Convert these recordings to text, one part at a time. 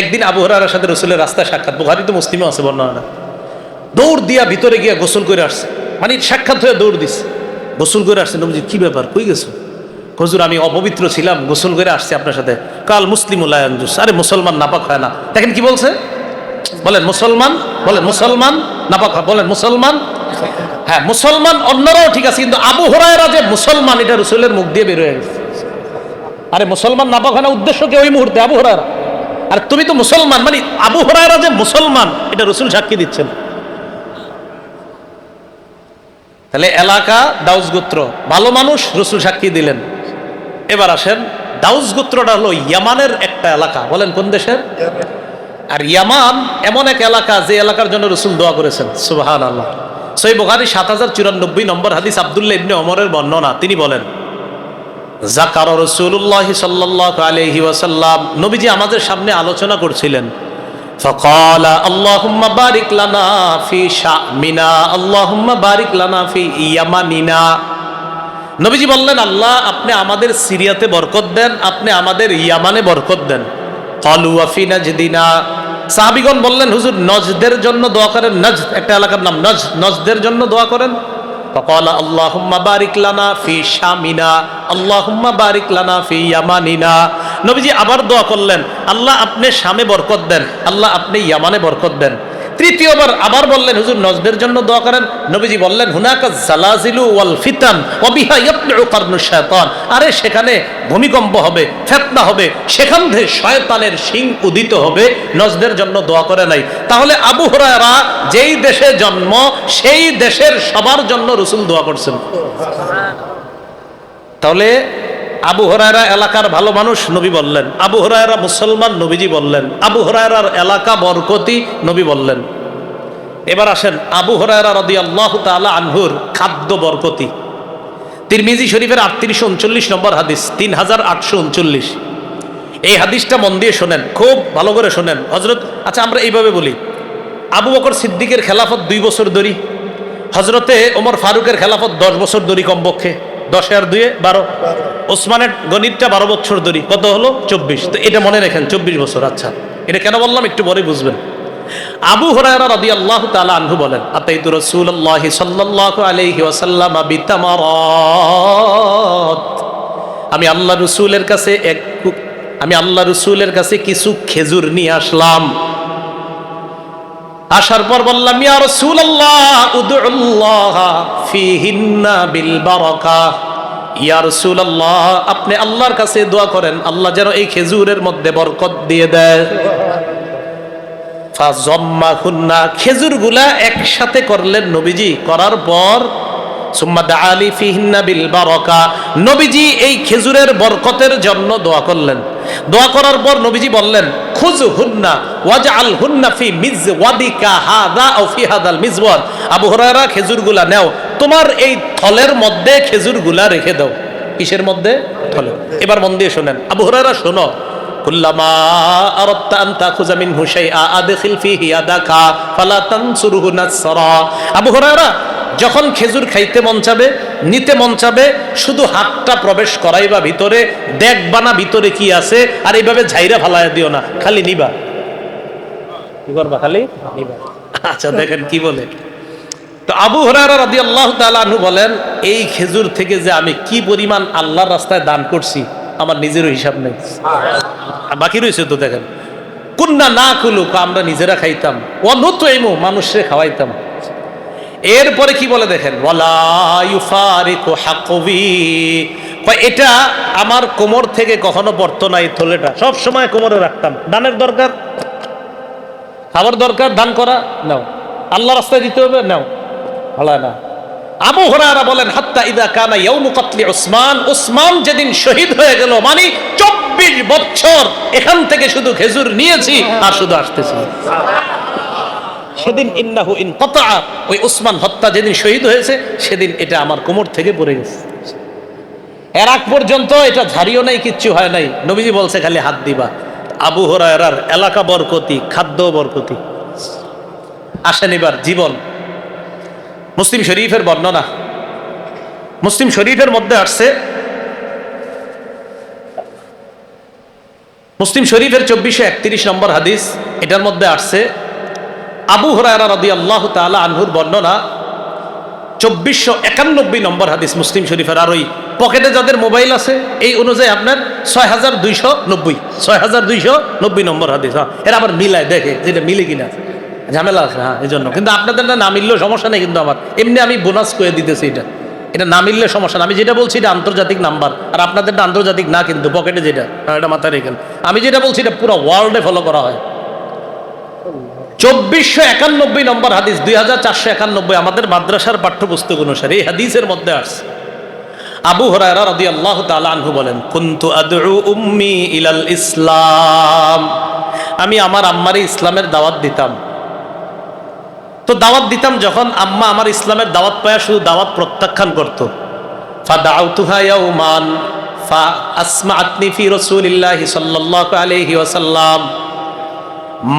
একদিন আবু হরার সাথে রসুলের রাস্তায় সাক্ষাৎ। বুহারি তো মুসলিমও আছে বর্ণনা দৌড় দিয়া ভিতরে গিয়া গোসল করে আসছে। মানে সাক্ষাৎ হয়ে দৌড় দিছে। গোসল করে আসছে, নবজি, কি ব্যাপার? কই গেছো? হজুর, আমি অপবিত্র ছিলাম, গোসল করে আসছি আপনার সাথে। কাল মুসলিম উল্লায়ঞ্জুস আরে, মুসলমান নাপাক হয় না। দেখেন কি বলছে? বলেন, মুসলমান বলেন, মুসলমান নাপাক হয়। বলেন, মুসলমান? হ্যাঁ মুসলমান অন্যরাও ঠিক আছে, কিন্তু আবু হরায়রা যে মুসলমান, এটা রসুলের মুখ দিয়ে বের হয়ে গেছে। আরে, মুসলমান নাপাক হয় না, উদ্দেশ্য কি ওই মুহূর্তে, আবু হরায়রা? আর তুমি তো মুসলমান মানে আবু হরায়রা যে মুসলমান, এটা রসুল সাক্ষী দিচ্ছেন। তাহলে এলাকা দাউস গোত্র, ভালো মানুষ রসুল সাক্ষী দিলেন। এবার আসেন, দাউস গোত্রটা হলো ইয়ামানের একটা এলাকা, বলেন কোন দেশের? আর ইয়ামান এমন এক এলাকা, যে এলাকার জন্য রসুল দোয়া করেছেন সুবাহান আল্লাহ সই বোখারি সাত হাজার চুরানব্বই নম্বর হাদিস আবদুল্লাহ ইবনে অমরের বর্ণনা, তিনি বলেন জাকার রসুল্লাহ সাল্লাহ আলহি ওয়াসাল্লাম নবীজি আমাদের সামনে আলোচনা করছিলেন فقال اللهم بارك لنا في شأمنا اللهم بارك لنا في يمننا নবীজি বললেন আল্লাহ আপনি আমাদের সিরিয়াতে বরকত দেন আপনি আমাদের ইয়ামানে বরকত দেন কলু আফি নাজদিনা সাহাবিগণ বললেন হুজুর নজদের জন্য দোয়া করেন নজ একটা এলাকার নাম নজ নজদের জন্য দোয়া করেন فقال اللهم بارك لنا في شامنا اللهم بارك لنا في يماننا নবীজি আবার দোয়া করলেন আল্লাহ আপনি শামে বরকত দেন আল্লাহ আপনি ইয়ামানে বরকত দেন তৃতীয়বার আবার বললেন, হুজুর, নজদের জন্য দোয়া করেন। নবীজি বললেন, হুনাকা জালাজিলু ওয়াল ফিতান ওয়াবিহা ইয়াতলু কারনু শায়তান। আরে, সেখানে ভূমিকম্প হবে, ফেতনা হবে, সেখান থেকে শয়তানের শিং উদিত হবে, নজদের জন্য দোয়া করে নাই। তাহলে আবু হুরায়রা যেই দেশে জন্ম, সেই দেশের সবার জন্য রসুল দোয়া করছেন। তাহলে আবু হরায়রা এলাকার ভালো মানুষ নবী বললেন। আবু হরায়রা মুসলমান নবীজি বললেন। আবু হরায়রার এলাকা বরকতি নবী বললেন। এবার আসেন আবু হরায়রা রদি আল্লাহ তালা আনহুর খাদ্য বরকতি। তিরমিজি শরীফের আটত্রিশশো উনচল্লিশ নম্বর হাদিস, তিন হাজার আটশো উনচল্লিশ। এই হাদিসটা মন দিয়ে শোনেন, খুব ভালো করে শোনেন। হজরত আচ্ছা আমরা এইভাবে বলি। আবু বকর সিদ্দিকের খেলাফত দুই বছর ধরি। হজরতে ওমর ফারুকের খেলাফত দশ বছর ধরি কমপক্ষে। দশে আর দুয়ে বারো। ওসমানের গণিতটা বারো বছর ধরি। কত হলো? চব্বিশ। তো এটা মনে রাখেন, চব্বিশ বছর। আচ্ছা এটা কেন বললাম? একটু পরে বুঝবেন। আবু হরায়রা রাদি আল্লাহ তালা আনহু বলেন, আতাইতু রাসূলুল্লাহ সাল্লাল্লাহু আলাইহি ওয়াসাল্লাম বিতামারাত। আমি আল্লাহ রসুলের কাছে এক আমি আল্লাহ রসুলের কাছে কিছু খেজুর নিয়ে আসলাম। আসার পর বললাম, ইয়া রাসূলুল্লাহ, উদউল্লাহ ফিহিন্না বিল বারাকা। আপনি আল্লাহর কাছে দোয়া করেন, আল্লাহ যেন এই খেজুরের মধ্যে বরকত দিয়ে দেয়। খুন্না খেজুরগুলা একসাথে করলেন নবীজি। করার পর দাআলি ফিহিন্না বরকতের জন্য দোয়া করলেন। দোয়া করার নবীজি বললেন খুজ হুন্না হুন্না ফি নাও। তোমার এই থলের মধ্যে খেজুরগুলা রেখে দাও। কিসের মধ্যে? থলে। এবার মন দিয়ে শোনেন। আবু শোনো। আবু হুরায়রা যখন খেজুর খাইতে মন চাবে নিতে মন চাবে শুধু হাতটা প্রবেশ করাইবা ভিতরে দেখবা না ভিতরে কি আছে আর এইভাবে ঝাইরা ফালাইয়া দিও না। খালি নিবা। কি করবা খালি? নিবা। আচ্ছা দেখেন কি বলে। তো আবু হরারা আল্লাহ তালু বলেন, এই খেজুর থেকে যে আমি কি পরিমাণ আল্লাহর রাস্তায় দান করছি, আমার নিজেরও হিসাব নেই। বাকি রয়েছে তো দেখেন। কুন্না না কুলুক, আমরা নিজেরা খাইতাম। অনত এমো মানুষে খাওয়াইতাম। এরপরে কি বলে দেখেন? এটা আমার কোমর থেকে কখনো পড়তো না এই থলেটা। সব সময় কোমরে রাখতাম। দানের দরকার? খাবার দরকার, দান করা, নাও। আল্লাহ রাস্তায় দিতে হবে, নাও। না। আবু হরারা বলেন, হাত্তা ইদা কানা ইয়াউমু কাতলি ওসমান ওসমান যেদিন শহীদ হয়ে গেল মানে চব্বিশ বছর এখান থেকে শুধু খেজুর নিয়েছি আর শুধু আসতেছি। সেদিন ইন্নাহু ইন কতা, ওই উসমান হত্যা যেদিন শহীদ হয়েছে, সেদিন এটা আমার কোমর থেকে পড়ে গেছে। এর আগ পর্যন্ত এটা ঝাড়িও নাই, কিচ্ছু হয় নাই। নবীজি বলছে, খালি হাত দিবা। আবু হরায়রার এলাকা বরকতি, খাদ্য বরকতি। আসেন এবার জীবন। মুসলিম শরীফের বর্ণনা। মুসলিম শরীফের মধ্যে আসছে, মুসলিম শরীফের চব্বিশশো একত্রিশ নম্বর হাদিস, এটার মধ্যে আসছে, আবু হরায়রা রদি আল্লাহ তালা আনহুর বর্ণনা, চব্বিশশো একানব্বই নম্বর হাদিস মুসলিম শরীফের। আর ওই পকেটে যাদের মোবাইল আছে, এই অনুযায়ী আপনার ছয় হাজার দুইশো নব্বই, ছয় হাজার দুইশো নব্বই নম্বর হাদিস হ্যাঁ এরা আবার মিলায় দেখে যেটা মিলে কিনা। ঝামেলা আছে হ্যাঁ এই জন্য কিন্তু আপনাদের না মিললেও সমস্যা নেই কিন্তু আমার। এমনি আমি বোনাস করে দিতেছি এটা। এটা না মিললে সমস্যা না। আমি যেটা বলছি এটা আন্তর্জাতিক নাম্বার আর আপনাদেরটা আন্তর্জাতিক না কিন্তু পকেটে যেটা হ্যাঁ, এটা মাথায় রেখেন। আমি যেটা বলছি এটা পুরো ওয়ার্ল্ডে ফলো করা হয়। চব্বিশশো একানব্বই নম্বর হাদিস দুই হাজার চারশো একানব্বই আমাদের মাদ্রাসার পাঠ্যপুস্তক অনুসারে এই হাদিসের মধ্যে আসছে। আবু হরায়রা রাদি আল্লাহ আনহু বলেন কুন্তু আদউ উম্মি ইলাল ইসলাম। আমি আমার আম্মারে ইসলামের দাওয়াত দিতাম। তো দাওয়াত দিতাম যখন আম্মা আমার ইসলামের দাওয়াত পায়া শুধু দাওয়াত প্রত্যাখ্যান করত। ফা দাউতুহা ইয়াউমান ফা আসমাআতনি ফি রাসূলিল্লাহি সাল্লাল্লাহু আলাইহি ওয়াসাল্লাম।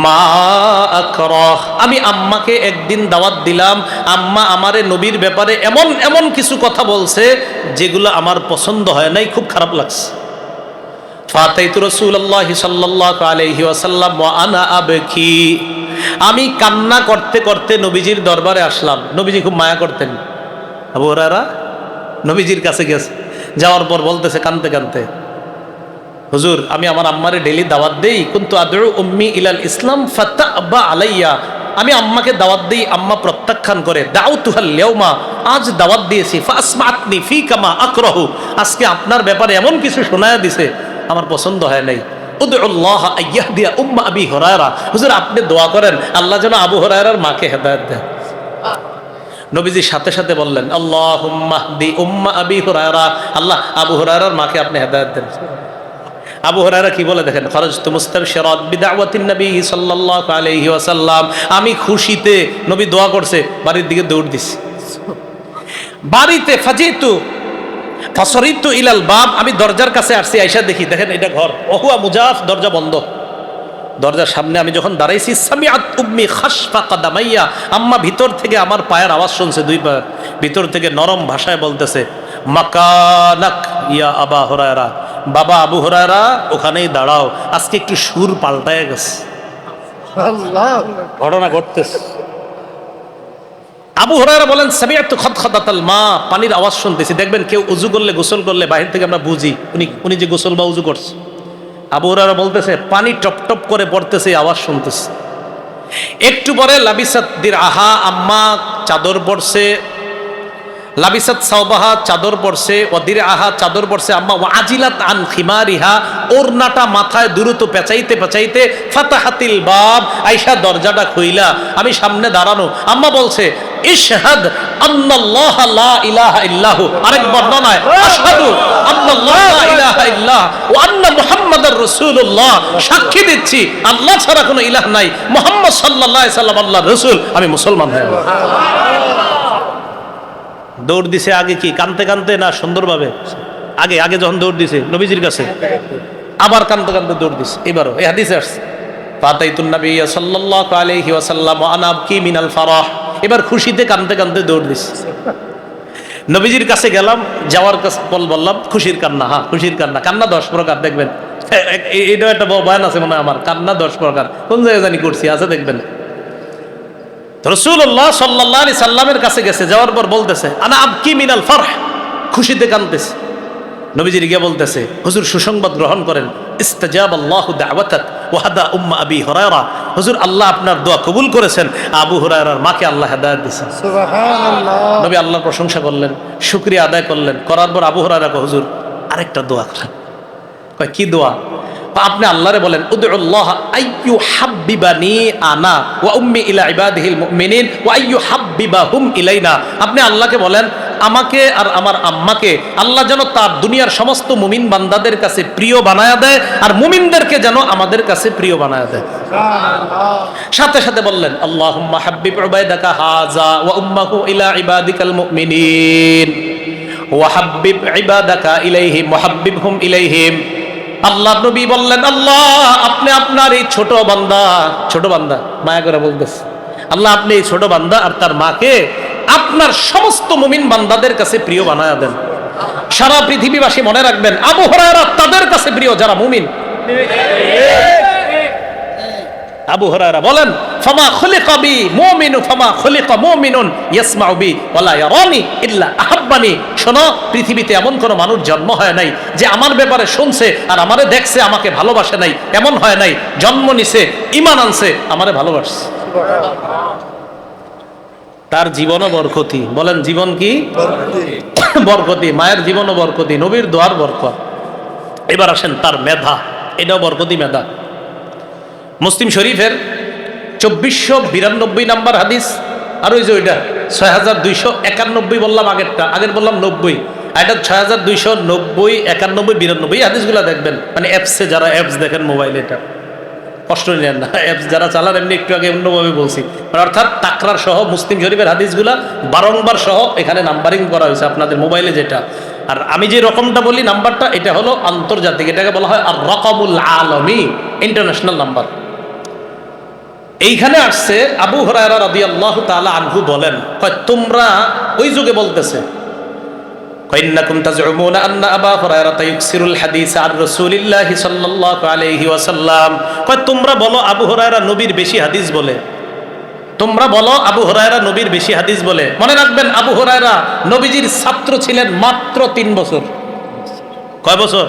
মা আক্রাহ। আমি আম্মাকে একদিন দাওয়াত দিলাম, আম্মা আমারে নবীর ব্যাপারে এমন এমন কিছু কথা বলছে যেগুলো আমার পছন্দ হয় নাই, খুব খারাপ লাগছে। ফাতাইতু রাসূলুল্লাহি সাল্লাল্লাহু আলাইহি ওয়াসাল্লাম ওয়া আনা আবকি। আমি কান্না করতে করতে নবীজির দরবারে আসলাম। নবীজি খুব মায়া করতেন। হুরায়রা, নবীজির কাছে গেছে। যাওয়ার পর বলতেছে, কানতে কানতে। হুজুর, আমি আমার আম্মারে ডেলি দাওয়াত দেই। কিন্তু আদর উম্মি ইলাল ইসলাম ফাত্তা আব্বা আলাইয়া। আমি আম্মাকে দাওয়াত দিই, আম্মা প্রত্যাখ্যান করে দাও তুহাল লেউমা আজ দাওয়াত দিয়েছি, ফাসমাতনি ফি কামা আকরহু। আজকে আপনার ব্যাপারে এমন কিছু শোনায়া দিছে, আমার পছন্দ হয় নাই। হরায়রা। আপনি দোয়া করেন, আল্লাহ যেন আবু হরায়রার মাকে হেদায়েত দেন। নবীজির সাথে সাথে বললেন আল্লাহ দি উম্মা আবি হুরায়রা। আল্লাহ, আবু হুরায়রার মাকে আপনি হেদায়েত দেন। আবু হরারা কি বলে দেখেন? খরচ তো মুস্তাবশিরাত বিদাওয়াতিন নবী সাল্লাল্লাহু আলাইহি ওয়াসাল্লাম। আমি খুশিতে নবী দোয়া করছে, বাড়ির দিকে দৌড় দিছি। বাড়িতে ফাজিতু ফসরিতু ইলাল বাব আমি দরজার কাছে আসছি আইসা দেখি দেখেন এটা ঘর। ওহুয়া মুজাফ দরজা বন্ধ। দরজার সামনে আমি যখন দাঁড়াইছি সামিআত উম্মি খাসফা কাদামাইয়া আম্মা ভিতর থেকে আমার পায়ের আওয়াজ শুনছে দুই পায়ের ভিতর থেকে নরম ভাষায় বলতেছে মাকানাক ইয়া আবা হরায়রা বাবা আবু হরায়রা ওখানেই দাঁড়াও আজকে একটু সুর পাল্টায় গেছে। ঘটনা ঘটতেছে। আবু হরায়রা বলেন, সামিআত খদখদাতাল মা পানির আওয়াজ শুনতেছি। দেখবেন কেউ উজু করলে, গোসল করলে বাহির থেকে আমরা বুঝি, উনি উনি যে গোসল বা উজু করছে। আবু হরারা বলতেছে, পানি টপ টপ করে পড়তেছে আওয়াজ শুনতেছে। একটু পরে লাবিসাদ্দির আহা আম্মা চাদর পড়ছে লাবিসাত সাওবাহা চাদর পড়ছে ওদির আহা চাদর পড়ছে আম্মা আজিলাত আন খিমারিহা ওরনাটা মাথায় দ্রুত পেঁচাইতে পেঁচাইতে, ফাতাহাতিল বাব আইসা দরজাটা খুইলা, আমি সামনে দাঁড়ানো। আম্মা বলছে ইশহাদ আন্নাল্লাহ লা ইলাহা ইল্লাহু। আরেক বর্ণনায় আশহাদু আন্নাল্লাহ লা ইলাহা ইল্লাহ ওয়া আন্না মুহাম্মাদার রাসূলুল্লাহ। সাক্ষী দিচ্ছি, আল্লাহ ছাড়া কোনো ইলাহ নাই। মুহাম্মদ সাল্লাল্লাহু আলাইহি সাল্লাম আল্লাহর রাসূল। আমি মুসলমান হয়ে গেলাম। দৌড় দিছে আগে কি? কানতে কানতে না সুন্দরভাবে? আগে আগে যখন দৌড় দিছে, নবীজির কাছে। আবার কানতে কানতে দৌড় দিছে। এবারও এই হাদিসে আসছে। ফাতাইতুন নবী সাল্লাল্লাহু আলাইহি ওয়াসাল্লাম ওয়া আনা আবকি মিনাল ফারাহ? এবার খুশিতে কানতে কানতে দৌড় দিছে। নবীজির কাছে গেলাম, যাওয়ার কাছে বল বললাম, খুশির কান্না হ্যাঁ খুশির কান্না। কান্না দশ প্রকার, দেখবেন। এটা একটা বয়ান আছে মনে আমার, কান্না দশ প্রকার। কোন জায়গায় জানি করছি, আছে দেখবেন। রসুল্লাহ সাল্লাহ আলি সাল্লামের কাছে গেছে, যাওয়ার পর বলতেছে, আনা আবকি মিনাল ফারহ। খুশিতে কানতেছে। নবীজির গিয়ে বলতেছে, হুজুর, সুসংবাদ গ্রহণ করেন। ইস্তাজাব আল্লাহ দাওয়াতাক। ওয়াহাদা উম্মা আবি হুরায়রা। হুজুর আল্লাহ আপনার দোয়া কবুল করেছেন। আবু হুরায়রার মাকে আল্লাহ হেদায়েত দিয়েছেন। নবী আল্লাহর প্রশংসা করলেন শুকরিয়া আদায় করলেন। করার পর আবু হুরায়রা হুজুর আরেকটা দোয়া করেন। কয় কি দোয়া? আপনি আল্লাহরে বলেন উদুল্লাহ আইয়ু হাব্বিবানি আনা ওয়া উম্মি ইলা ইবাদিহিল মুমিনিন ওয়া আইয়ু হাব্বিবাহুম ইলাইনা। আপনি আল্লাহকে বলেন আমাকে আর আমার আম্মাকে আল্লাহ যেন তার দুনিয়ার সমস্ত মুমিন বান্দাদের কাছে প্রিয় বানায়া দেয় আর মুমিনদেরকে যেন আমাদের কাছে প্রিয় বানায়া দেয়। সাথে সাথে বললেন ইলাইহিম। আল্লাহ নবী বললেন, আল্লাহ, আপনি আপনার এই ছোট বান্দা ছোট বান্দা, মায়া করে বলতেছে। আল্লাহ, আপনি এই ছোট বান্দা আর তার মাকে আপনার সমস্ত মুমিন বান্দাদের কাছে প্রিয় বানায়া দেন। সারা পৃথিবীবাসী মনে রাখবেন, আবু হরায়রা তাদের কাছে প্রিয় যারা মুমিন। আবু হরায়রা বলেন, ফামা খুলিকা বি মুমিনু, ফামা খুলিকা মুমিনুন ইয়াসমাউ বি ওয়ালা ইয়ারানি ইল্লা আহাব্বানি। শোনো, পৃথিবীতে এমন কোন মানুষ জন্ম হয় নাই যে আমার ব্যাপারে শুনছে আর আমারে দেখছে, আমাকে ভালোবাসে নাই। এমন হয় নাই, জন্ম নিছে ইমান আনছে, আমারে ভালোবাসছে। তার জীবনও বরকতি। বলেন জীবন কি? বরকতি। মায়ের জীবনও বরকতি নবীর দোয়ার বরকত। এবার আসেন তার মেধা এটাও বরকতি মেধা। মুসলিম শরীফের চব্বিশশো বিরানব্বই নাম্বার হাদিস আর ওই যে ওইটা ছয় হাজার দুইশো একানব্বই বললাম আগেরটা আগের বললাম নব্বই আর এটা ছয় হাজার দুইশো নব্বই একানব্বই বিরানব্বই হাদিসগুলো দেখবেন। মানে অ্যাপসে যারা অ্যাপস দেখেন মোবাইলে এটা। নেন না। অ্যাপস যারা চালান, এমনি একটু আগে অন্যভাবে বলছি। মানে অর্থাৎ তাকরার সহ মুসলিম শরীফের হাদিসগুলা বারংবার সহ এখানে নাম্বারিং করা হয়েছে আপনাদের মোবাইলে যেটা। আর আমি যে রকমটা বলি, নাম্বারটা এটা হলো আন্তর্জাতিক। এটাকে বলা হয় আর রকমুল আলমি, ইন্টারন্যাশনাল নাম্বার। এইখানে আসছে আবু হরায়রা রাদি আল্লাহ তালা আনহু বলেন, কয়, তোমরা ওই যুগে বলতেছে কইন্নাকুম তাজউমুনা আন্না আবা হুরায়রা ইউকসিরুল হাদিস আর রাসূলিল্লাহি সাল্লাল্লাহু আলাইহি ওয়াসাল্লাম। কয় তোমরা বলো আবু হুরায়রা নবীর বেশি হাদিস বলে। তোমরা বলো আবু হুরায়রা নবীর বেশি হাদিস বলে। মনে রাখবেন আবু হুরায়রা নবীজির ছাত্র ছিলেন মাত্র তিন বছর। কয় বছর?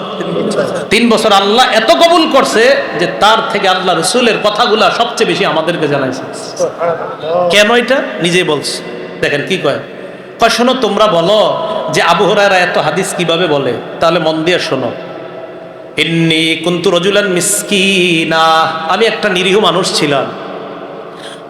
তিন বছর। আল্লাহ এত কবুল করছে যে তার থেকে আল্লাহ রসুলের কথাগুলা সবচেয়ে বেশি আমাদেরকে জানাইছে। কেন এটা? নিজেই বলছে। দেখেন কি কয় কয় শোনো তোমরা বলো যে আবু হরায়রা এত হাদিস কীভাবে বলে? তাহলে মন দিয়ে শোনো। এমনি কুন্তু রজুলান মিসকিনা। আমি একটা নিরীহ মানুষ ছিলাম।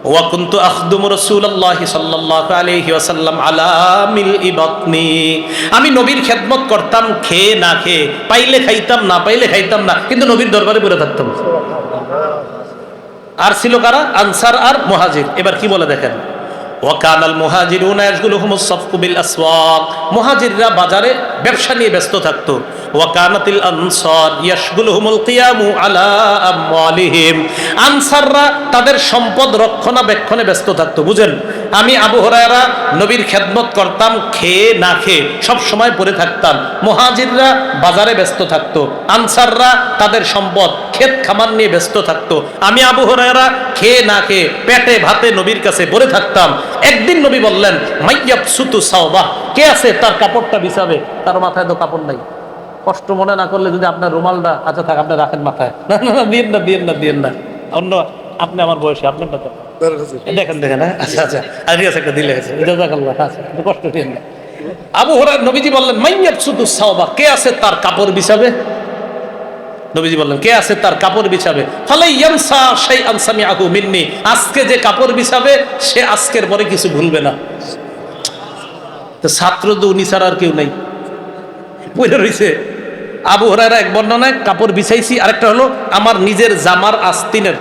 ওয়া কুন্তু আখদুমু রাসূলুল্লাহি সাল্লাল্লাহু আলাইহি ওয়াসাল্লাম আলা মিল ইবাতনি। আমি নবীর খেদমত করতাম, খেয়ে না খেয়ে। পাইলে খাইতাম, না পাইলে খাইতাম না। কিন্তু নবীর দরবারে পড়ে থাকতাম। আর ছিল কারা? আনসার আর মুহাজির। এবার কি বলে দেখেন? ওয়াকান আল মুহাজিরুনা ইয়াশগুলুহুমুস সাফকু বিল আসওয়াক। মুহাজিররা বাজারে ব্যবসা নিয়ে ব্যস্ত থাকতো। কিয়ামু আলা আনসাররা তাদের সম্পদ রক্ষণাবেক্ষণে ব্যস্ত থাকতো, বুঝেন? আমি আবু হুরায়রা নবীর খেদমত করতাম, খেয়ে না খেয়ে সব সময় পড়ে থাকতাম। মুহাজিররা বাজারে ব্যস্ত থাকতো। আনসাররা তাদের সম্পদ ক্ষেত খামার নিয়ে ব্যস্ত থাকতো। আমি আবু হুরায়রা খেয়ে না খেয়ে পেটে ভাতে নবীর কাছে বলে থাকতাম একদিন নবী বললেন মাইয়াব সুতু সাওবা কে আছে তার কাপড়টা বিছাবে? তার মাথায় তো কাপড় নাই। কষ্ট মনে না করলে যদি আপনার রুমালটা আচ্ছা থাক আপনি রাখেন মাথায়। না না না দিয়েন না দিয়েন না দিয়েন না। অন্য আপনি আমার বয়সে আপনার না দেখেন দেখেন হ্যাঁ? আচ্ছা আচ্ছা আর ঠিক আছে একটা দিলে আচ্ছা কষ্ট দিয়েন না। আবু হরার নবীজি বললেন মাইয়াব সুতু সাওবা কে আছে তার কাপড় বিছাবে? নবীজি বললেন, কে আছে তার কাপড় বিছাবে? ফলে ইয়ামসা সেই আনসামি আহু মিন্নি। আজকে যে কাপড় বিছাবে, সে আজকের পরে কিছু ভুলবে না। তো ছাত্র তো উনি ছাড়া আর কেউ নাই। পড়ে রয়েছে আবু হরারা এক বর্ণনায়, কাপড় বিছাইছি, আরেকটা হলো আমার নিজের জামার আস্তিনের।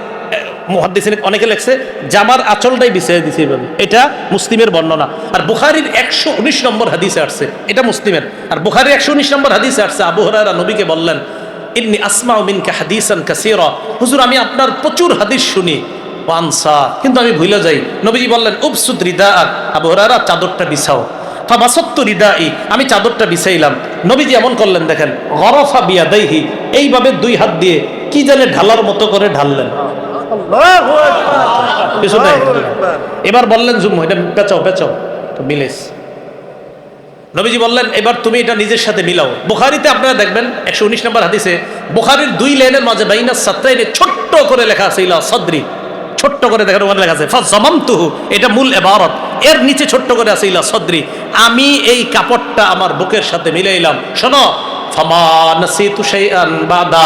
মহাদিসিনে অনেকে লেখছে, জামার আঁচলটাই বিছিয়ে দিছে এইভাবে এটা মুসলিমের বর্ণনা। আর বুখারির একশো উনিশ নম্বর হাদিসে আসছে, এটা মুসলিমের। আর বুখারির একশো উনিশ নম্বর হাদিসে আসছে, আবু হরারা নবীকে বললেন ইন্নি আসমা মিনকা হাদিসান কাসিরা। হুজুর আমি আপনার প্রচুর হাদিস শুনি। পানসা কিন্তু আমি ভুলে যাই। নবীজি বললেন উপসুদ রিদা আবু হরারা চাদরটা বিছাও। ফাবাসত্ত রিদাই আমি চাদরটা বিছাইলাম। নবীজি এমন করলেন দেখেন গরফা বিয়া দেহি এইভাবে দুই হাত দিয়ে কি জানে ঢালার মতো করে ঢাললেন। এবার বললেন জুম এটা পেঁচাও পেঁচাও। তো মিলেস। নবীজি বললেন এবার তুমি এটা নিজের সাথে মিলাও। বুখারিতে আপনারা দেখবেন একশো উনিশ নম্বর হাদিসে বুখারির দুই লাইনের মাঝে বাইনা সাত্রাইনে ছোট্ট করে লেখা আছে ইলা সদ্রি। ছোট্ট করে দেখেন ওখানে লেখা আছে ফাজামামতুহু এটা মূল এবারত। এর নিচে ছোট্ট করে আছে ইলা সদ্রি। আমি এই কাপড়টা আমার বুকের সাথে মিলাইলাম। শোনো নাসিতু শাইআন বাদা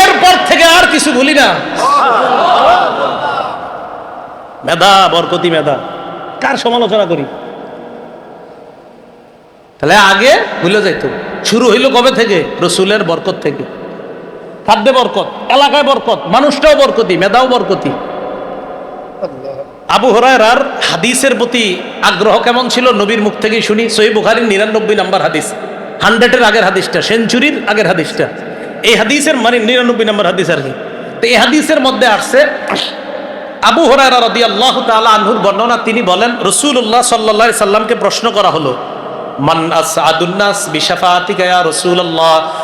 এরপর থেকে আর কিছু ভুলি না। মেধা বরকতি মেধা। কার সমালোচনা করি? তাহলে আগে ভুলে যাইতো। শুরু হইল কবে থেকে? রসুলের বরকত থেকে। খাদ্যে বরকত, এলাকায় বরকত, মানুষটাও বরকতি, মেধাও বরকতি। আবু হরায়রার হাদিসের প্রতি আগ্রহ কেমন ছিল? নবীর মুখ থেকেই শুনি। সহি বুখারির নিরানব্বই নাম্বার হাদিস। হান্ড্রেডের আগের হাদিসটা, সেঞ্চুরির আগের হাদিসটা। এই হাদিসের মানে নিরানব্বই নাম্বার হাদিস আর কি। তো এই হাদিসের মধ্যে আসছে, আবু হরায়রা রদি আল্লাহ তালা আনহুর বর্ণনা। তিনি বলেন রসুল্লাহ সাল্লা সাল্লামকে প্রশ্ন করা হলো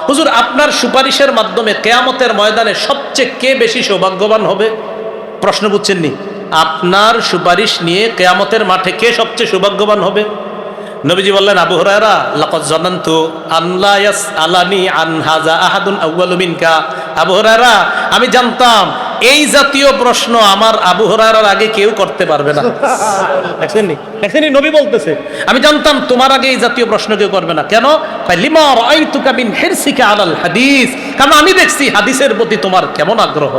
হুজুর, আপনার সুপারিশের মাধ্যমে কেয়ামতের ময়দানে সবচেয়ে কে বেশি সৌভাগ্যবান হবে? প্রশ্ন বুঝছেন নি আপনার সুপারিশ নিয়ে কেয়ামতের মাঠে কে সবচেয়ে সৌভাগ্যবান হবে? নবীজি বললেন আবু হুরায়রা লাকাদ জানানতু ইয়াসআলানি আন হাযা আহাদুন আউয়ালু মিনকা। আবু হুরায়রা আমি জানতাম এই জাতীয় প্রশ্ন আমার আবু হুরায়রার আগে কেউ করতে পারবে না। দেখছেন নি দেখছেন নবী বলতেছে আমি জানতাম তোমার আগে এই জাতীয় প্রশ্ন কেউ করবে না। কেন? লিমা রাআইতুকা মিন হিরসিকা আলাল হাদিস। কারণ আমি দেখছি হাদিসের প্রতি তোমার কেমন আগ্রহ।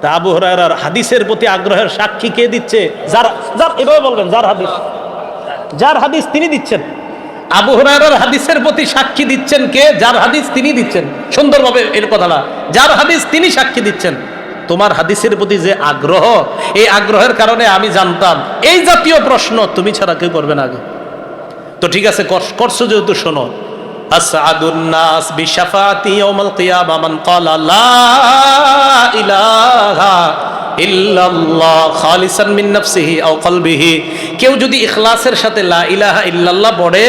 তা আবু হরার হাদিসের প্রতি আগ্রহের সাক্ষী কে দিচ্ছে? যার যার এভাবে বলবেন যার হাদিস। যার হাদিস তিনি দিচ্ছেন। আবু হরার হাদিসের প্রতি সাক্ষী দিচ্ছেন কে? যার হাদিস তিনি দিচ্ছেন। সুন্দরভাবে এর কথাটা। যার হাদিস তিনি সাক্ষী দিচ্ছেন। তোমার হাদিসের প্রতি যে আগ্রহ, এই আগ্রহের কারণে আমি জানতাম, এই জাতীয় প্রশ্ন তুমি ছাড়া কেউ করবে না আগে তো ঠিক আছে, কর- করছ যেহেতু শোনো। আসআদুন নাস বিশাফাতি ইয়াউমাল কিয়ামা মান ইলাহা ইল্লাল্লাহ খালিসান মিন নাফসিহি আও কলবিহি। কেউ যদি ইখলাসের সাথে লা ইলাহা ইল্লাল্লাহ পড়ে,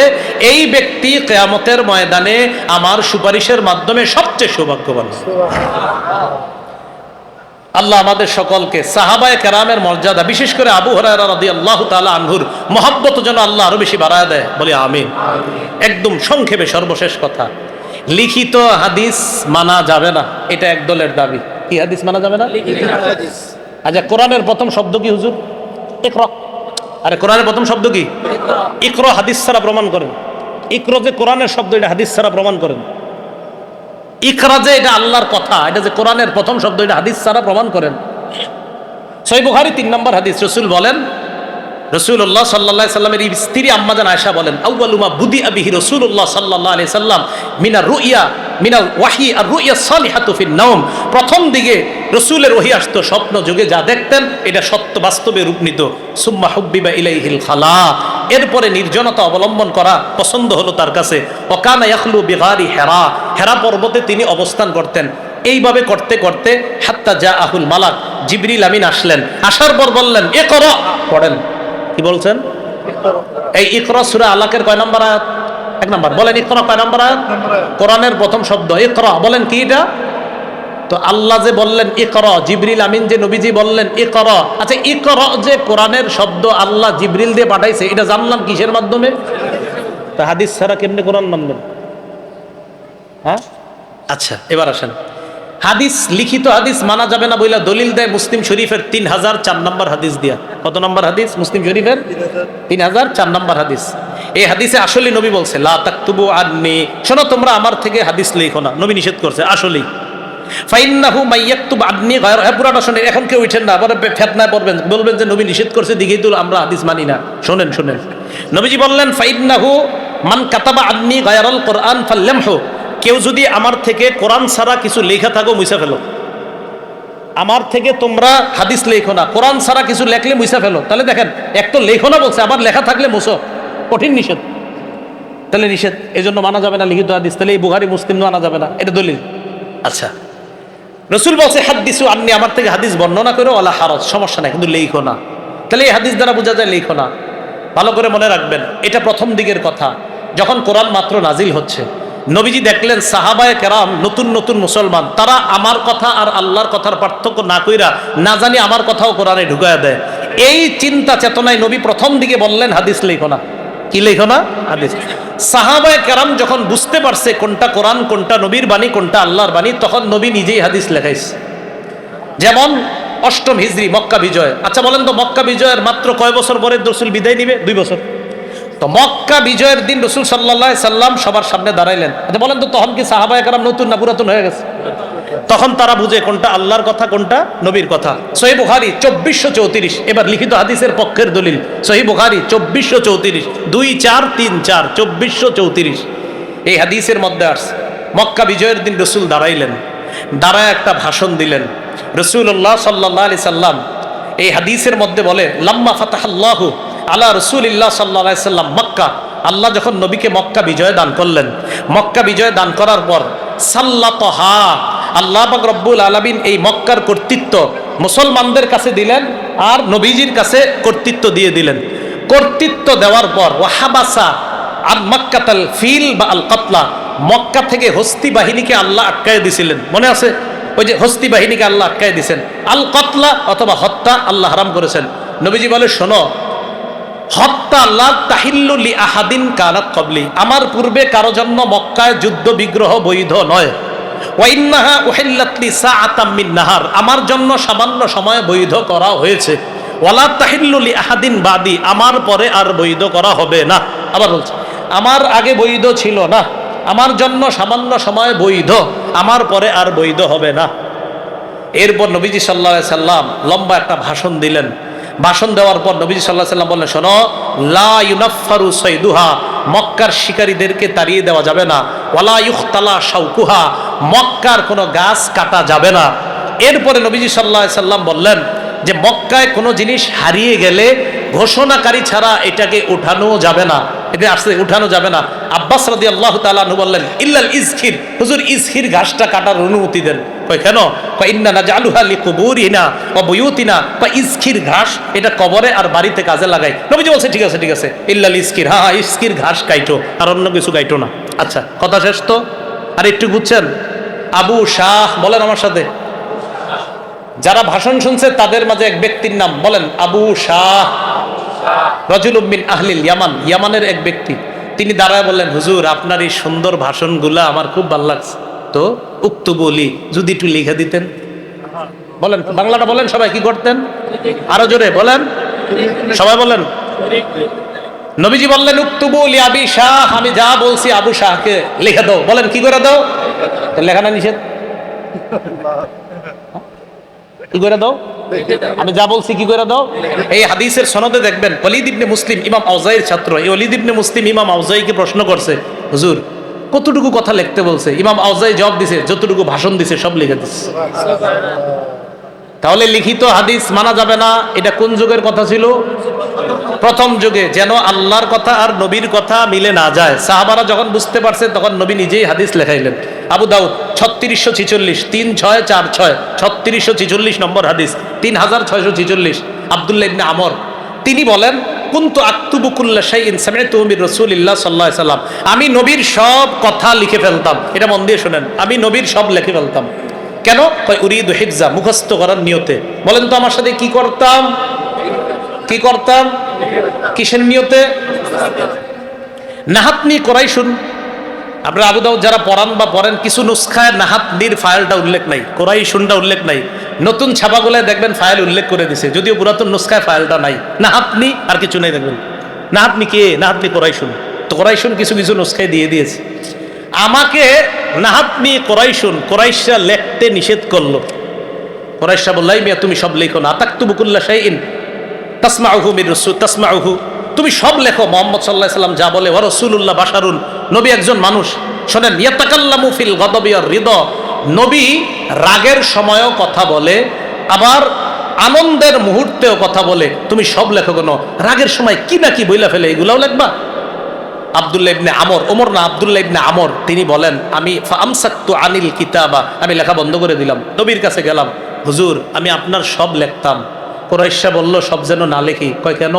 এই ব্যক্তি কেয়ামতের ময়দানে আমার সুপারিশের মাধ্যমে সবচেয়ে সৌভাগ্যবান আল্লাহ আমাদের সকলকে সাহাবায় কেরামের মর্যাদা বিশেষ করে আবু হরায়রা আল্লাহ তাআলা আনহুর মহব্বত যেন আল্লাহ আরও বেশি বাড়ায় দেয় বলি আমিন। একদম সংক্ষেপে সর্বশেষ কথা লিখিত হাদিস মানা যাবে না এটা এক দলের দাবি। কি হাদিস মানা যাবে না? আচ্ছা কোরআনের প্রথম শব্দ কি হুজুর? ইকরা। আরে কোরআনের প্রথম শব্দ কি? ইকর হাদিস ছাড়া প্রমাণ করেন। ইকর যে কোরআনের শব্দ এটা হাদিস ছাড়া প্রমাণ করেন। ইকরা যে এটা আল্লাহর কথা, এটা যে কোরআনের প্রথম শব্দ, এটা হাদিস ছাড়া প্রমাণ করেন। সই বুখারি তিন নম্বর হাদিস, রসুল বলেন রসুল্লাহ সাল্লা সাল্লামের স্ত্রী আম্মাজান আয়সা বলেন আউ্বালুমা বুদি আবিহি রসুল্লাহ সাল্লাহ আলি সাল্লাম মিনা রুইয়া মিনাল ওয়াহি আর রুইয়া সালিহাতুফিন নওম। প্রথম দিকে রসুলের ওহি আসতো স্বপ্ন যুগে যা দেখতেন, এটা সত্য বাস্তবে রূপ নিত সুম্মা হুব্বিবা ইলাইহিল খালা। এরপরে নির্জনতা অবলম্বন করা পছন্দ হলো তার কাছে। অকানা ইয়াখলু বিগারি হেরা। হেরা পর্বতে তিনি অবস্থান করতেন। এইভাবে করতে করতে হাত্তা যা আহুল মালাক জিবরিল আমিন আসলেন। আসার পর বললেন, এ কর। পড়েন। কি বলছেন? এই ইকরা সুরা আলাকের কয় নাম্বার আয়াত? এক নাম্বার। বলেন ইকরা কয় নাম্বার আয়াত কোরআনের প্রথম শব্দ ইকরা। বলেন কি এটা? তো আল্লাহ যে বললেন ইকরা জিবরিল আমিন যে নবীজি বললেন ইকরা। আচ্ছা ইকরা যে কোরআনের শব্দ আল্লাহ জিবরিল দিয়ে পাঠাইছে এটা জানলাম কিসের মাধ্যমে? তা হাদিস ছাড়া কেমনে কোরআন মানবেন? হ্যাঁ? আচ্ছা এবার আসেন। হাদিস লিখিত হাদিস মানা যাবে না বইলা দলিল দেয় মুসলিম শরীফের তিন হাজার চার নম্বর হাদিস দিয়া। কত নম্বর হাদিস? মুসলিম শরীফের তিন হাজার চার নম্বর হাদিস। এই হাদিসে আসলে নবী বলছে, লা তাকতুবু আননি। শোনো, তোমরা আমার থেকে হাদিস লিখো না। নবী নিষেধ করছে, আসলেই। ফাইন্নাহু মাইয়াকতুব আদনি হ্যাঁ পুরাটা শোনেন, এখন কেউ উঠেন না, আবার ফেতনায় পড়বেন। বলবেন যে, নবী নিষেধ করছে দিঘেই তুল আমরা হাদিস মানি না। শোনেন শোনেন। নবীজি বললেন, ফাইন্নাহু মান কাতাবা আদনি গায়রাল কোরআন ফাল্লামহু। কেউ যদি আমার থেকে কোরআন ছাড়া কিছু লেখা থাকো, মুছে ফেলো। আমার থেকে তোমরা হাদিস লেখো না, কোরআন ছাড়া কিছু লেখলে মুছে ফেলো। তাহলে দেখেন, এক তো লেখো না বলছে, আবার লেখা থাকলে মুছো। কঠিন নিষেধ। তাহলে নিষেধ এই জন্য মানা যাবে না লিখিত হাদিস। তাহলে এই বুহারি মুসলিম মানা যাবে না। এটা দলিল। আচ্ছা। রসুল বলছে, হাদিসু আপনি আমার থেকে হাদিস বর্ণনা করো আল্লাহ হারজ, সমস্যা নাই, কিন্তু লেখো না। তাহলে এই হাদিস দ্বারা বোঝা যায় লেখো না। ভালো করে মনে রাখবেন, এটা প্রথম দিকের কথা। যখন কোরআন মাত্র নাজিল হচ্ছে, নবীজি দেখলেন, সাহাবায় কেরাম, নতুন নতুন মুসলমান, তারা আমার কথা আর আল্লাহর কথার পার্থক্য না কইরা, না জানি আমার কথাও কোরআনে ঢুকায় দেয়। এই চিন্তা চেতনায় নবী প্রথম দিকে বললেন, হাদিস লেখো না। কি লেখো না? হাদিস। সাহাবায় কেরাম যখন বুঝতে পারছে কোনটা কোরআন, কোনটা নবীর বাণী, কোনটা আল্লাহর বাণী, তখন নবী নিজেই হাদিস লেখাইছে। যেমন অষ্টম হিজরি, মক্কা বিজয়। আচ্ছা বলেন তো, মক্কা বিজয়ের মাত্র কয় বছর পরে রসুল বিদায় নিবে? দুই বছর। তো মক্কা বিজয়ের দিন রসুল সাল্লাহ সাল্লাম সবার সামনে দাঁড়াইলেন। আচ্ছা বলেন তো, তখন কি সাহাবায় কারাম নতুন না পুরাতন হয়ে গেছে? তখন তারা বুঝে কোনটা আল্লাহর কথা, কোনটা নবীর কথা। সহি বুখারি চব্বিশশো চৌত্রিশ। এবার লিখিত হাদিসের পক্ষের দলিল। সহি বুখারি চব্বিশশো চৌত্রিশ। দুই চার তিন চার, চব্বিশশো চৌত্রিশ। এই হাদিসের মধ্যে আসছে, মক্কা বিজয়ের দিন রসুল দাঁড়াইলেন। দাঁড়ায় একটা ভাষণ দিলেন। রসুল্লাহ সাল্লাহ আলি সাল্লাম এই হাদিসের মধ্যে বলে, লাম্মা ফাতাহাল্লাহু আলা রসুলিল্লাহ সাল্লাহ সাল্লাম মক্কা। আল্লাহ যখন নবীকে মক্কা বিজয় দান করলেন, মক্কা বিজয় দান করার পর সাল্লাতহা আল্লাহ পাক রব্বুল আলমিন এই মক্কার কর্তৃত্ব মুসলমানদের কাছে দিলেন আর নবীজির কাছে কর্তৃত্ব দিয়ে দিলেন। কর্তৃত্ব দেওয়ার পর ওয়াহাবাসা আর মক্কাতাল ফিল বা আল কাতলা, মক্কা থেকে হস্তি বাহিনীকে আল্লাহ আটকায় দিছিলেন। মনে আছে? ওই যে হস্তি বাহিনীকে আল্লাহ আটকায় দিছেন। আল কতলা অথবা হত্যা আল্লাহ হারাম করেছেন। নবীজি বলে, শোনো, হত্যা আল্লাহ তাহিল্লুলি আহাদিন কানাত কবলি আমার পূর্বে কারও জন্য মক্কায় যুদ্ধ বিগ্রহ বৈধ নয়। নাহার। আমার জন্য সামান্য সময় বৈধ করা হয়েছে। ওয়ালা তাহিল্লুলি আহাদিন বাদি। আমার পরে আর বৈধ করা হবে না। আবার বলছে, আমার আগে বৈধ ছিল না। আমার জন্য সামান্য সময় বৈধ। আমার পরে আর বৈধ হবে না। এরপর নবীজি সাল্লাহ সাল্লাম লম্বা একটা ভাষণ দিলেন। ভাষণ দেওয়ার পর নবীজি সাল্লাহ সাল্লাম বললেন, শোনো, লা ইউনাফারু সৈদুহা মক্কার শিকারীদেরকে তাড়িয়ে দেওয়া যাবে না। ওয়ালাইখতালা শাউকুহা, মক্কার কোনো গাছ কাটা যাবে না। এরপরে নবীজি সাল্লা সাল্লাম বললেন যে, মক্কায় কোনো জিনিস হারিয়ে গেলে ঘোষণাকারী ছাড়া এটাকে উঠানো যাবে না। এটা আসতে উঠানো যাবে না। আব্বাস রাদি আল্লাহ তালু বললেন, ইল্লাল ইসখির হুজুর ইসখির ঘাসটা কাটার অনুমতি দেন। কেন? ইন্না না জালুহা লি কুবুরিনা ও বুয়ুতিনা। কই ইসখির ঘাস এটা কবরে আর বাড়িতে কাজে লাগাই। নবীজি বলছে, ঠিক আছে ঠিক আছে। ইল্লাল ইসখির হ্যাঁ হ্যাঁ ইসখির ঘাস কাইটো, আর অন্য কিছু কাইটো না। আচ্ছা কথা শেষ তো? আর একটু বুঝছেন? আবু শাহ বলেন আমার সাথে যারা ভাষণ শুনছে, তাদের মাঝে এক ব্যক্তির নাম বলেন আবু শাহ। রজুল উম্মিন আহলিল ইয়ামান, ইয়ামানের এক ব্যক্তি। তিনি দাঁড়ায় বললেন, হুজুর, আপনার এই সুন্দর ভাষণগুলা আমার খুব ভালো লাগছে। তো উক্ত বলি, যদি একটু লিখে দিতেন। বলেন, বাংলাটা বলেন সবাই, কি করতেন? আরও জোরে বলেন। সবাই বলেন। নবীজি বললেন উক্তুবুলি আবি শাহ, আমি যা বলছি আবু শাহকে লিখে দাও। বলেন, কি করে দাও? তো লেখাটা নিষেধ? কি করে দাও? আমি যা বলছি কি করে দাও? এই হাদিসের সনদে দেখবেন অলিদ ইবনে মুসলিম ইমাম আউজাইয়ের ছাত্র, এই অলিদ ইবনে মুসলিম ইমাম আউজাইকে প্রশ্ন করছে, হুজুর, কতটুকু কথা লিখতে বলছে? ইমাম আউজাই জবাব দিছে, যতটুকু ভাষণ দিছে, সব লিখে দিছে তাহলে লিখিত হাদিস মানা যাবে না। এটা কোন যুগের কথা ছিল? প্রথম যুগে। যেন আল্লাহর কথা আর নবীর কথা মিলে না যায়। সাহাবারা যখন বুঝতে পারছে, তখন নবী নিজেই হাদিস লেখাইলেন। আবু দাউদ, ছত্রিশশো ছিচল্লিশ, তিন ছয় চার ছয়, ছত্রিশশো ছিচল্লিশ নম্বর হাদিস, তিন হাজার ছয়শো ছিচল্লিশ। আবদুল্লাহ ইবনে আমর। তিনি বলেন, কুন্তু আক্তুবুকুল্লা শাইইন সামিআতু মির রাসূলিল্লাহ সাল্লাল্লাহু আলাইহি সাল্লাম আমি নবীর সব কথা লিখে ফেলতাম। এটা মন দিয়ে শোনেন। আমি নবীর সব লিখে ফেলতাম। কেন? উরিদু হিফজা, মুখস্থ করার নিয়তে। বলেন তো, আমার সাথে কি করতাম? কি করতাম? কিসের নিয়তে? নাহাতনি করাই শুন আপনারা আবু দাউদ যারা পড়ান বা পড়েন, কিছু নুসখায় নাহাতনির ফাইলটা উল্লেখ নাই কোরাই শুনটা উল্লেখ নাই। নতুন ছাপাগুলোয় দেখবেন ফাইল উল্লেখ করে দিছে, যদিও পুরাতন নুসখায় ফাইলটা নাই। নাহাতনি আর কিছু নাই দেখবেন। নাহাতনি কে? নাহাতনি কোরাই শুন তো কোরাই শুন কিছু কিছু নুসখায় দিয়ে দিয়েছে। আমাকে নাহাতনি কোরাই শুন কোরাইশা লেখতে নিষেধ করল। কোরাইশা বললাই মিয়া, তুমি সব লেখো না। তাক তুবুকুল্লা শাইইন, তাসমাউহু মির রসুল, তাসমাউহু। তুমি সব লেখো। মোহাম্মদ সাল্লাহ সাল্লাম যা বলে ও রসুল্লাহ বাসারুন নবী একজন মানুষ। শোনেন, ইয়াতাকাল্লামু ফিল গদবি আর হৃদ নবী রাগের সময়ও কথা বলে, আবার আনন্দের মুহূর্তেও কথা বলে। তুমি সব লেখো কোনো? রাগের সময় কি না কি বইলা ফেলে? এগুলাও লেখবা? আবদুল্লাহ ইবনে আমর, ওমর না, আবদুল্লাহ ইবনে আমর, তিনি বলেন, আমি আমসাক্তু আনিল কিতাবা আমি লেখা বন্ধ করে দিলাম, নবীর কাছে গেলাম, হুজুর, আমি আপনার সব লেখতাম। কোরাইশা বলল, সব যেন না লেখি। কয়, কেন?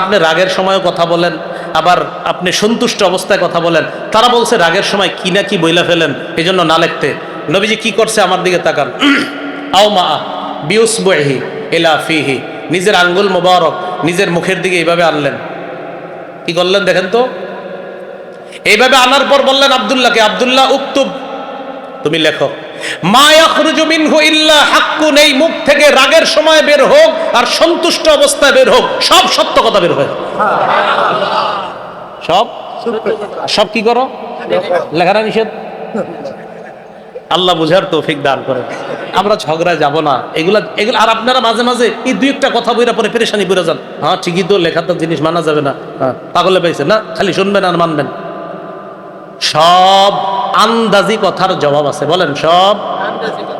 আপনি রাগের সময়ও কথা বলেন, আবার আপনি সন্তুষ্ট অবস্থায় কথা বলেন। তারা বলছে, রাগের সময় কি না কি বইলা ফেলেন এই জন্য না লিখতে। নবীজি কি করছে, আমার দিকে তাকান। আও মা বিউস বহি এলা ফিহি, নিজের আঙ্গুল মোবারক নিজের মুখের দিকে এইভাবে আনলেন। কি করলেন দেখেন তো? এইভাবে আনার পর বললেন আবদুল্লাহকে, আবদুল্লাহ, উক্তুব, তুমি লেখো ইল্লা হাক্কুন এই মুখ থেকে রাগের সময় বের হোক আর সন্তুষ্ট অবস্থায় বের হোক, সব সত্য কথা বের হয় সব? সব কি করো? লেখাটা নিষেধ? আল্লাহ বুঝার তৌফিক দান করে আমরা ঝগড়ায় যাব না। এগুলা, এগুলো, আর আপনারা মাঝে মাঝে এই দুই একটা কথা বইরা পরে পেরেশানি বইরা যান। হ্যাঁ ঠিকই তো লেখাটা জিনিস মানা যাবে না। হ্যাঁ পাগলে পাইছে না? খালি শুনবেন আর মানবেন। সব আন্দাজি কথার জবাব আছে বলেন সব।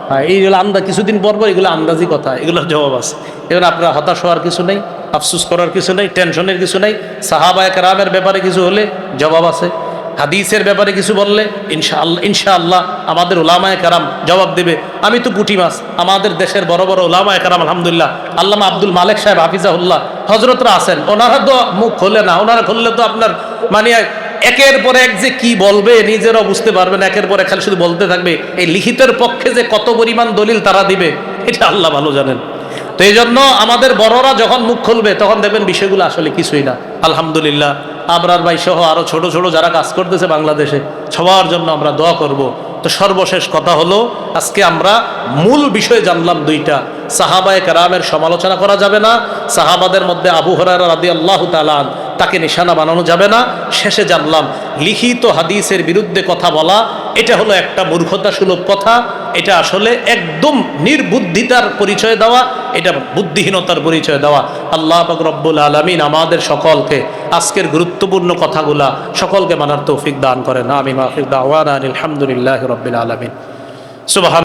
হ্যাঁ এইগুলো আন্দা কিছুদিন পর পর এগুলো আন্দাজি কথা এগুলোর জবাব আছে। এবার আপনার হতাশ হওয়ার কিছু নেই আফসুস করার কিছু নেই টেনশনের কিছু নেই সাহাবায় কারামের ব্যাপারে কিছু হলে জবাব আছে হাদিসের ব্যাপারে কিছু বললে ইনশাআল্লাহ ইনশাআল্লাহ আমাদের ওলামায় কারাম জবাব দেবে। আমি তো পুটি মাছ আমাদের দেশের বড় বড় ওলামায় কারাম আলহামদুলিল্লাহ। আল্লামা আব্দুল মালেক সাহেব হাফিজাহুল্লাহ হজরতরা আছেন ওনারা তো মুখ খোলে না ওনারা খুললে তো আপনার মানে একের পর এক যে কি বলবে, নিজেরাও বুঝতে পারবে না একের পর এক খালি শুধু বলতে থাকবে। এই লিখিতের পক্ষে যে কত পরিমাণ দলিল তারা দিবে, এটা আল্লাহ ভালো জানেন। তো এই জন্য আমাদের বড়রা যখন মুখ খুলবে, তখন দেখবেন বিষয়গুলো আসলে কিছুই না। আলহামদুলিল্লাহ, আবরার ভাই সহ আরও ছোট ছোট যারা কাজ করতেছে বাংলাদেশে, সবার জন্য আমরা দোয়া করব। তো সর্বশেষ কথা হলো, আজকে আমরা মূল বিষয় জানলাম দুইটা। সাহাবায়ে কারামের সমালোচনা করা যাবে না। সাহাবাদের মধ্যে আবু হরারা রাদি আল্লাহ তালান তাকে নিশানা বানানো যাবে না। শেষে জানলাম, লিখিত হাদিসের বিরুদ্ধে কথা বলা, এটা হলো একটা মূর্খতা সুলভ কথা। এটা আসলে একদম নির্বুদ্ধিতার পরিচয় দেওয়া, এটা বুদ্ধিহীনতার পরিচয় দেওয়া। আল্লাহ রব্বুল আলমিন আমাদের সকলকে আজকের গুরুত্বপূর্ণ কথাগুলা সকলকে মানার তৌফিক দান করেন। আমিন আলহামদুলিল্লাহ রব্বিল আলমিন। সুবাহ